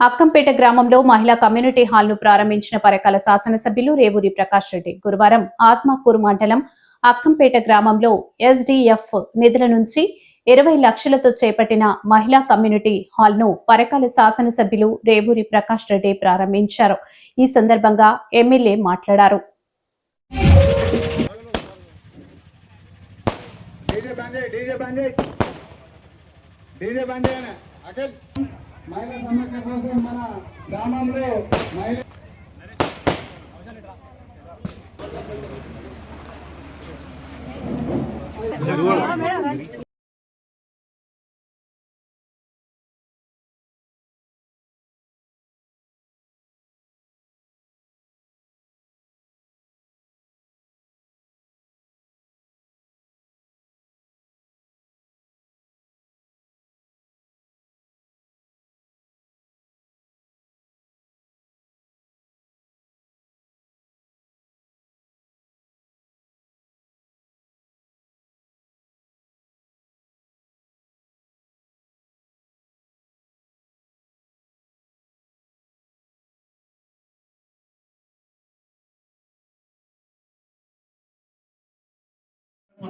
అక్కంపేట గ్రామంలో మహిళా కమ్యూనిటీ హాల్ను ప్రారంభించిన పరకాల శాసనసభ్యులు రేవూరి ప్రకాష్ రెడ్డి. గురువారం ఆత్మకూరు మండలం అక్కంపేట గ్రామంలో ఎస్డిఎఫ్ నిధుల నుంచి ఇరవై లక్షలతో చేపట్టిన మహిళా కమ్యూనిటీ హాల్ను పరకాల శాసనసభ్యులు రేవూరి ప్రకాష్ రెడ్డి ప్రారంభించారు. ఈ సందర్భంగా ఎమ్మెల్యే మాట్లాడారు. డీజే మహిళా సమాఖ్య కోసం మన గ్రామంలో మహిళ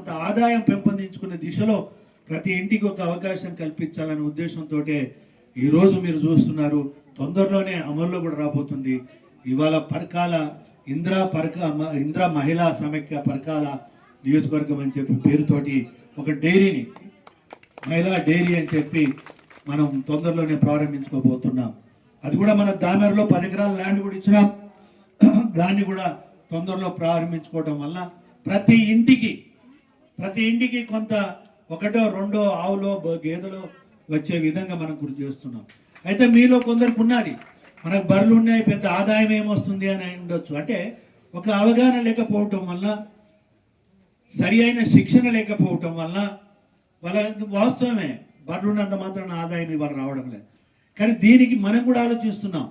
కొంత ఆదాయం పెంపొందించుకునే దిశలో ప్రతి ఇంటికి ఒక అవకాశం కల్పించాలనే ఉద్దేశంతో ఈరోజు మీరు చూస్తున్నారు. తొందరలోనే అమల్లో కూడా రాబోతుంది. ఇవాళ పరకాల ఇంద్రా పరక మ- ఇంద్రా మహిళా సమైక్య పరకాల నియోజకవర్గం అని చెప్పి పేరుతోటి ఒక డైరీని మహిళా డైరీ అని చెప్పి మనం తొందరలోనే ప్రారంభించుకోబోతున్నాం. అది కూడా మన దామెరలో పది ఎకరాల ల్యాండ్ కూడా ఇచ్చినాం. దాన్ని కూడా తొందరలో ప్రారంభించుకోవడం వల్ల ప్రతి ఇంటికి ప్రతి ఇంటికి కొంత ఒకటో రెండో ఆవులో గేదెలో వచ్చే విధంగా మనం గుర్తు చేస్తున్నాం. అయితే మీలో కొందరికి ఉన్నది మనకు బర్రెలు ఉన్నాయి పెద్ద ఆదాయం ఏమొస్తుంది అని ఉండొచ్చు. అంటే ఒక అవగాహన లేకపోవటం వల్ల సరి అయిన శిక్షణ లేకపోవటం వల్ల వాళ్ళ వాస్తవమే బర్రెలు ఉన్నంత మాత్రం ఆదాయం ఇవాళ రావడం లేదు. కానీ దీనికి మనం కూడా ఆలోచిస్తున్నాం.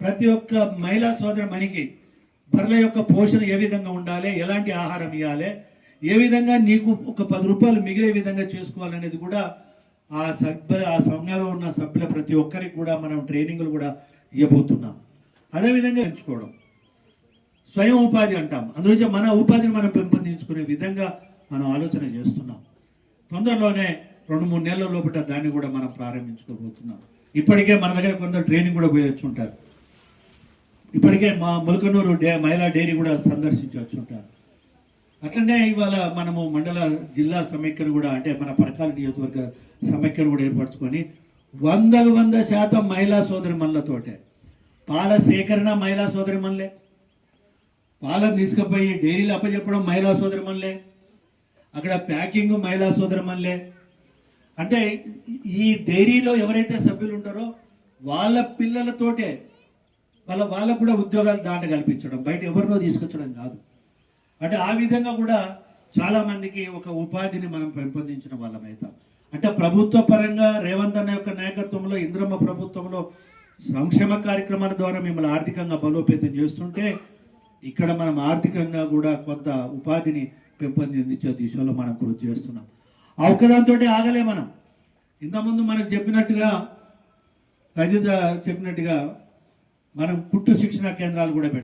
ప్రతి ఒక్క మహిళా సోదర మనకి బర్రెల యొక్క పోషణ ఏ విధంగా ఉండాలి ఎలాంటి ఆహారం ఇవ్వాలి ఏ విధంగా నీకు ఒక పది రూపాయలు మిగిలే విధంగా చేసుకోవాలనేది కూడా ఆ సభ్య ఆ సంఘంలో ఉన్న సభ్యుల ప్రతి ఒక్కరికి కూడా మనం ట్రైనింగ్లు కూడా ఇవ్వబోతున్నాం. అదేవిధంగా ఎంచుకోవడం. స్వయం ఉపాధి అంటాం. అందులో మన ఉపాధిని మనం పెంపొందించుకునే విధంగా మనం ఆలోచన చేస్తున్నాం. తొందరలోనే రెండు మూడు నెలల లోపల దాన్ని కూడా మనం ప్రారంభించుకోబోతున్నాం. ఇప్పటికే మన దగ్గర కొందరు ట్రైనింగ్ కూడా పోయి ఇప్పటికే మా ములకనూరు డే మహిళా డైరీ కూడా సందర్శించి వచ్చుంటారు అట్లనే ఇవాళ మనము మండల జిల్లా సమైక్యను కూడా అంటే మన పరకాల నియోజకవర్గ సమైక్యను కూడా ఏర్పరచుకొని వందకు వంద శాతం మహిళా సోదరి మనలతోటే పాల సేకరణ మహిళా సోదరి మనలే పాలను తీసుకుపోయి డైరీలు అప్పచెప్పడం మహిళా సోదరి మనలే అక్కడ ప్యాకింగ్ మహిళా సోదరి మనలే అంటే ఈ డైరీలో ఎవరైతే సభ్యులు ఉంటారో వాళ్ళ పిల్లలతోటే వాళ్ళ వాళ్ళకు కూడా ఉద్యోగాలు దాంట కల్పించడం బయట ఎవరినో తీసుకొచ్చడం కాదు. అంటే ఆ విధంగా కూడా చాలామందికి ఒక ఉపాధిని మనం పెంపొందించిన వాళ్ళం అవుతాం అంటే ప్రభుత్వ పరంగా రేవంత్ అన్న యొక్క నాయకత్వంలో ఇంద్రమ్మ ప్రభుత్వంలో సంక్షేమ కార్యక్రమాల ద్వారా మిమ్మల్ని ఆర్థికంగా బలోపేతం చేస్తుంటే ఇక్కడ మనం ఆర్థికంగా కూడా కొంత ఉపాధిని పెంపొందించే దిశలో మనం కృషి చేస్తున్నాం. ఆ ఒక్కదాంతో ఆగలే మనం. ఇంతకుముందు మనకు చెప్పినట్టుగా రజిత చెప్పినట్టుగా మనం కుట్టు శిక్షణ కేంద్రాలు కూడా